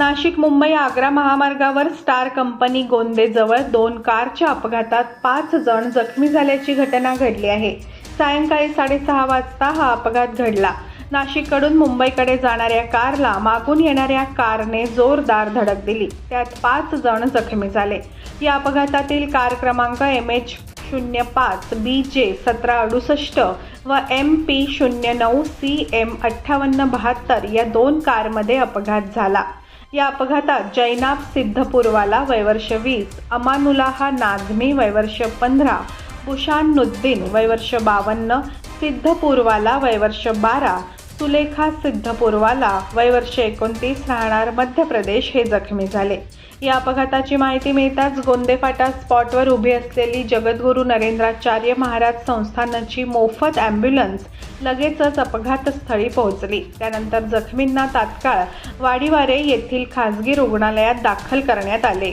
नाशिक मुंबई आग्रा महामार्गावर star company गोंदेजवळ दोन कारच्या अपघातात पाच जण जखमी झाल्याची घटना घडली आहे. सायंकाळी साडेसहा वाजता हा अपघात घडला. नाशिककडून मुंबईकडे जाणाऱ्या कारला मागून येणाऱ्या कारने जोरदार धडक दिली. त्यात पाच जण जखमी झाले. या अपघातातील कार क्रमांक एम एच शून्य पाच बी जे सतरा अडुसष्ट व एम पी शून्य नऊ सी एम अठ्ठावन्न बहात्तर या दोन कारमध्ये अपघात झाला. या अपघातात जैनाब सिद्धपूरवाला वयवर्ष वीस अमानुलाहा नाझमी वयवर्ष पंधरा बुशानुद्दीन वयवर्ष बावन्न सिद्धपूरवाला वयवर्ष बारा सुलेखा सिद्धपूरवाला वयवर्ष एकोणतीस राहणार मध्य प्रदेश हे जखमी झाले. या अपघाताची माहिती मिळताच गोंदेफाटा स्पॉटवर उभी असलेली जगद्गुरू नरेंद्राचार्य महाराज संस्थानाची मोफत ॲम्ब्युलन्स लगेचच अपघातस्थळी पोहोचली. त्यानंतर जखमींना तात्काळ वाडीवारे येथील खासगी रुग्णालयात दाखल करण्यात आले.